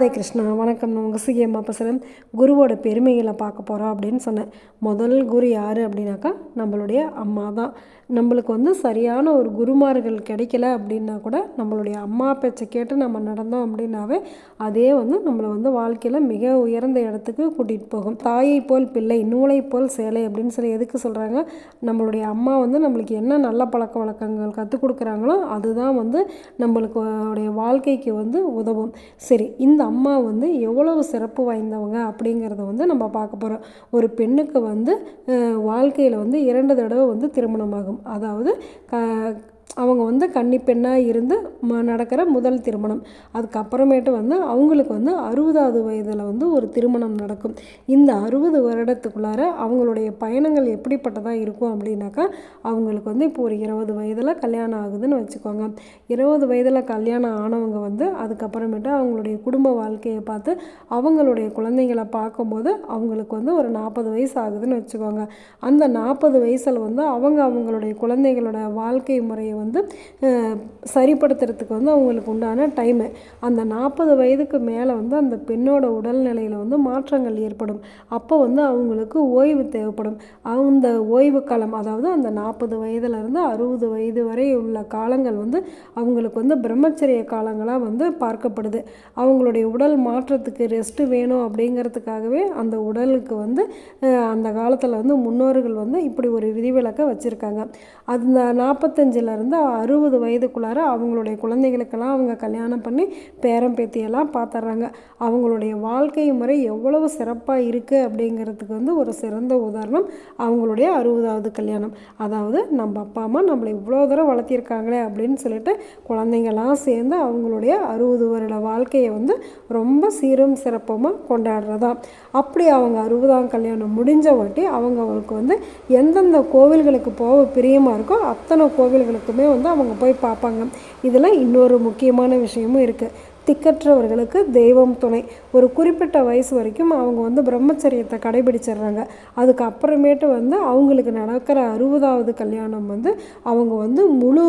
ராதே கிருஷ்ணா வணக்கம். நான் உங்கள் சிஎம்மா பேசுகிறேன் குருவோட பெருமைகளை பார்க்க போகிறோம் அப்படின்னு சொன்னேன். முதல் குரு யார் அப்படின்னாக்கா நம்மளுடைய அம்மா தான் நம்மளுக்கு வந்து சரியான ஒரு குருமார்கள் கிடைக்கல அப்படின்னா கூட நம்மளுடைய அம்மா பேச்சை கேட்டு நம்ம நடந்தோம் அப்படின்னாவே அதே வந்து நம்மளை வந்து வாழ்க்கையில் மிக உயர்ந்த இடத்துக்கு கூட்டிகிட்டு போகும். தாயை போல் பிள்ளை நூலை போல் சேலை அப்படின்னு சொல்லி எதுக்கு சொல்கிறாங்க நம்மளுடைய அம்மா வந்து நம்மளுக்கு என்ன நல்ல பழக்க வழக்கங்கள் கற்றுக் கொடுக்குறாங்களோ அதுதான் வந்து நம்மளுக்கு உடைய வாழ்க்கைக்கு வந்து உதவும். சரி இந்த அம்மா வந்து எவ்வளவு சிறப்பு வாய்ந்தவங்க அப்படிங்கிறத வந்து நம்ம பார்க்க போகிறோம் ஒரு பெண்ணுக்கு வந்து வாழ்க்கையில் வந்து இரண்டு தடவை வந்து திருமணமாகும். அதாவது க அவங்க வந்து கன்னி பெண்ணாக இருந்து ம நடக்கிற முதல் திருமணம். அதுக்கப்புறமேட்டு வந்து அவங்களுக்கு வந்து அறுபதாவது வயதில் வந்து ஒரு திருமணம் நடக்கும். இந்த அறுபது வருடத்துக்குள்ளார அவங்களுடைய பயணங்கள் எப்படிப்பட்டதாக இருக்கும் அப்படின்னாக்கா அவங்களுக்கு வந்து இப்போ ஒரு இருபது வயதில் கல்யாணம் ஆகுதுன்னு வச்சுக்கோங்க. இருபது வயதில் கல்யாணம் ஆனவங்க வந்து அதுக்கப்புறமேட்டு அவங்களுடைய குடும்ப வாழ்க்கையை பார்த்து அவங்களுடைய குழந்தைங்களை பார்க்கும்போது அவங்களுக்கு வந்து ஒரு நாற்பது வயசு ஆகுதுன்னு வச்சுக்கோங்க. அந்த நாற்பது வயசில் வந்து அவங்க அவங்களுடைய குழந்தைகளோட வாழ்க்கை முறையை வந்து சரிப்படுத்துறதுக்கு வந்து அவங்களுக்கு உண்டான டைமு அந்த நாற்பது வயதுக்கு மேலே வந்து அந்த பெண்ணோட உடல்நிலையில் வந்து மாற்றங்கள் ஏற்படும். அப்போ வந்து அவங்களுக்கு ஓய்வு தேவைப்படும். அந்த ஓய்வு காலம் அதாவது அந்த நாற்பது வயதுலேருந்து அறுபது வயது வரை உள்ள காலங்கள் வந்து அவங்களுக்கு வந்து பிரம்மச்சரிய காலங்களாக வந்து பார்க்கப்படுது. அவங்களுடைய உடல் மாற்றத்துக்கு ரெஸ்ட்டு வேணும் அப்படிங்கிறதுக்காகவே அந்த உடலுக்கு வந்து அந்த காலத்தில் வந்து முன்னோர்கள் வந்து இப்படி ஒரு விதிவிலக்கை வச்சுருக்காங்க. அந்த நாற்பத்தஞ்சிலேருந்து வந்து அறுபது வயதுக்குள்ளார அவங்களுடைய குழந்தைகளுக்கெல்லாம் அவங்க கல்யாணம் பண்ணி பேரம் பேத்தியெல்லாம் பார்த்துட்றாங்க அவங்களுடைய வாழ்க்கை முறை எவ்வளவு சிறப்பாக இருக்குது அப்படிங்கிறதுக்கு வந்து ஒரு சிறந்த உதாரணம் அவங்களுடைய அறுபதாவது கல்யாணம். அதாவது நம்ம அப்பா அம்மா நம்மளை இவ்வளோ தூரம் வளர்த்திருக்காங்களே அப்படின்னு சொல்லிட்டு குழந்தைங்கள்லாம் சேர்ந்து அவங்களுடைய அறுபது வருட வாழ்க்கையை வந்து ரொம்ப சீரும் சிறப்பமாக கொண்டாடுறதா அப்படி அவங்க அறுபதாம் கல்யாணம் முடிஞ்ச வாட்டி அவங்க அவங்களுக்கு வந்து எந்தெந்த கோவில்களுக்கு போக பிரியமாக இருக்கோ அத்தனை கோவில்களுக்குமே எல்லாமே வந்து அவங்க போய் பார்ப்பாங்க. இதில் இன்னொரு முக்கியமான விஷயமும் இருக்குது திக்கற்றவர்களுக்கு தெய்வம் துணை. ஒரு குறிப்பிட்ட வயசு வரைக்கும் அவங்க வந்து பிரம்மச்சரியத்தை கடைபிடிச்சிடுறாங்க. அதுக்கப்புறமேட்டு வந்து அவங்களுக்கு நடக்கிற அறுபதாவது கல்யாணம் வந்து அவங்க வந்து முழு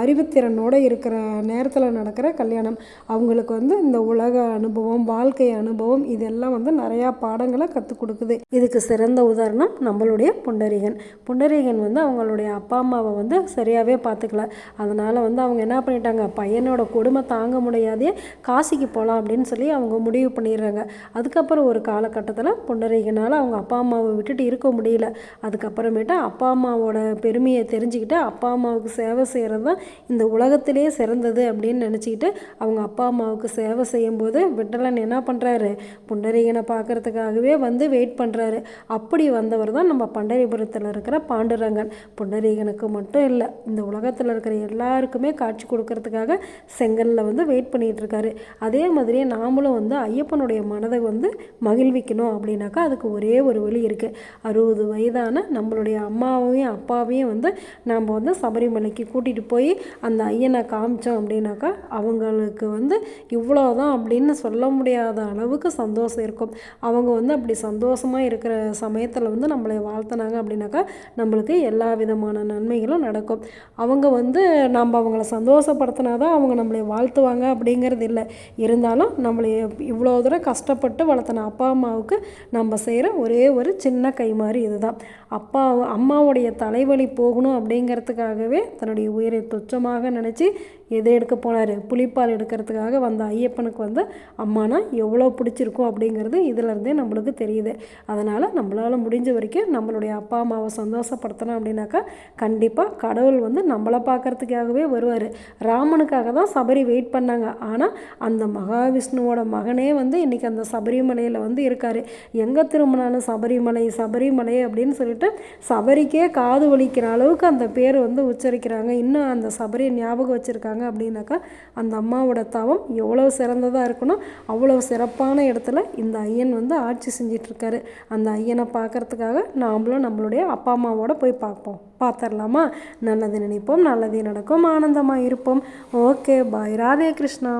அறிவுத்திறனோடு இருக்கிற நேரத்தில் நடக்கிற கல்யாணம். அவங்களுக்கு வந்து இந்த உலக அனுபவம் வாழ்க்கை அனுபவம் இதெல்லாம் வந்து நிறையா பாடங்களை கற்றுக் கொடுக்குது. இதுக்கு சிறந்த உதாரணம் நம்மளுடைய புண்டரீகன். புண்டரீகன் வந்து அவங்களுடைய அப்பா அம்மாவை வந்து சரியாகவே பார்த்துக்கல. அதனால் வந்து அவங்க என்ன பண்ணிட்டாங்க? பையனோட கொடுமை தாங்க முடியாது. காசிக்கு போகலாம் அப்படின்னு சொல்லி அவங்க முடிவு பண்ணிடுறாங்க. அதுக்கப்புறம் ஒரு காலகட்டத்தில் புண்டரீகனால் அவங்க அப்பா அம்மாவை விட்டுட்டு இருக்க முடியல. அதுக்கப்புறமேட்டு அப்பா அம்மாவோட பெருமையை தெரிஞ்சுக்கிட்டு அப்பா அம்மாவுக்கு சேவை செய்கிறது தான் இந்த உலகத்திலே சிறந்தது அப்படின்னு நினச்சிக்கிட்டு அவங்க அப்பா அம்மாவுக்கு சேவை செய்யும்போது விட்டலன் என்ன பண்ணுறாரு புண்டரீகனை பார்க்குறதுக்காகவே வந்து வெயிட் பண்ணுறாரு அப்படி வந்தவர் தான் நம்ம பண்டரிபுரத்தில் இருக்கிற பாண்டுரங்கன். புண்டரீகனுக்கு மட்டும் இல்லை இந்த உலகத்தில் இருக்கிற எல்லாருக்குமே காட்சி கொடுக்கறதுக்காக செங்கலில் வந்து வெயிட் பண்ணிகிட்டு இருக்காரு அதே மாதிரியே நாமளும் வந்து ஐயப்பனுடைய மனதை வந்து மகிழ்விக்கணும் அப்படின்னாக்கா அதுக்கு ஒரே ஒரு வழி இருக்குது அறுபது வயதான நம்மளுடைய அம்மாவையும் அப்பாவையும் வந்து நாம் வந்து சபரிமலைக்கு கூட்டிகிட்டு போய் அந்த ஐயனை காமிச்சோம் அப்படின்னாக்கா அவங்களுக்கு வந்து இவ்வளோதான் அப்படின்னு சொல்ல முடியாத அளவுக்கு சந்தோஷம் இருக்கும். அவங்க வந்து அப்படி சந்தோஷமாக இருக்கிற சமயத்தில் வந்து நம்மளை வாழ்த்தினாங்க அப்படின்னாக்கா நம்மளுக்கு எல்லா விதமான நன்மைகளும் நடக்கும். அவங்க வந்து நம்ம அவங்கள சந்தோஷப்படுத்தினா தான் அவங்க நம்மளை வாழ்த்துவாங்க அப்படிங்கிற அப்படிங்கிறது இல்லை. இருந்தாலும் நம்மளை இவ்வளோ தூரம் கஷ்டப்பட்டு வளர்த்தன அப்பா அம்மாவுக்கு நம்ம செய்கிற ஒரே ஒரு சின்ன கை மாதிரி இதுதான். அப்பா அம்மாவுடைய தலைவலி போகணும் அப்படிங்கிறதுக்காகவே தன்னுடைய உயிரை துச்சமாக நினச்சி எதை எடுக்க போனார்? புளிப்பால் எடுக்கிறதுக்காக வந்த ஐயப்பனுக்கு வந்து அம்மானா எவ்வளோ பிடிச்சிருக்கும் அப்படிங்கிறது இதிலருந்தே நம்மளுக்கு தெரியுது. அதனால் நம்மளால் முடிஞ்ச வரைக்கும் நம்மளுடைய அப்பா அம்மாவை சந்தோஷப்படுத்தணும் அப்படின்னாக்கா கண்டிப்பாக கடவுள் வந்து நம்மளை பார்க்குறதுக்காகவே வருவார். ராமனுக்காக தான் சபரி வெயிட் பண்ணாங்க. ஆனால் அந்த மகாவிஷ்ணுவோட மகனே வந்து இன்றைக்கி அந்த சபரிமலையில் வந்து இருக்கார். எங்கே திரும்பினாலும் சபரிமலை சபரிமலை அப்படின்னு சொல்லிட்டு சபரிக்கே காது வலிக்கிற அளவுக்கு அந்த பேர் வந்து உச்சரிக்கிறாங்க. இன்னும் அந்த சபரியை ஞாபகம் வச்சுருக்காங்க. இருக்காங்க அப்படின்னாக்கா அந்த அம்மாவோட தவம் எவ்வளோ சிறந்ததாக இருக்கணும் அவ்வளோ சிறப்பான இடத்துல இந்த ஐயன் வந்து ஆட்சி செஞ்சிட்ருக்காரு. அந்த ஐயனை பார்க்குறதுக்காக நாமளும் நம்மளுடைய அப்பா அம்மாவோட போய் பார்ப்போம். பார்த்துடலாமா? நல்லது நினைப்போம் நல்லதே நடக்கும் ஆனந்தமாக இருப்போம். Okay bye. ராதே கிருஷ்ணா.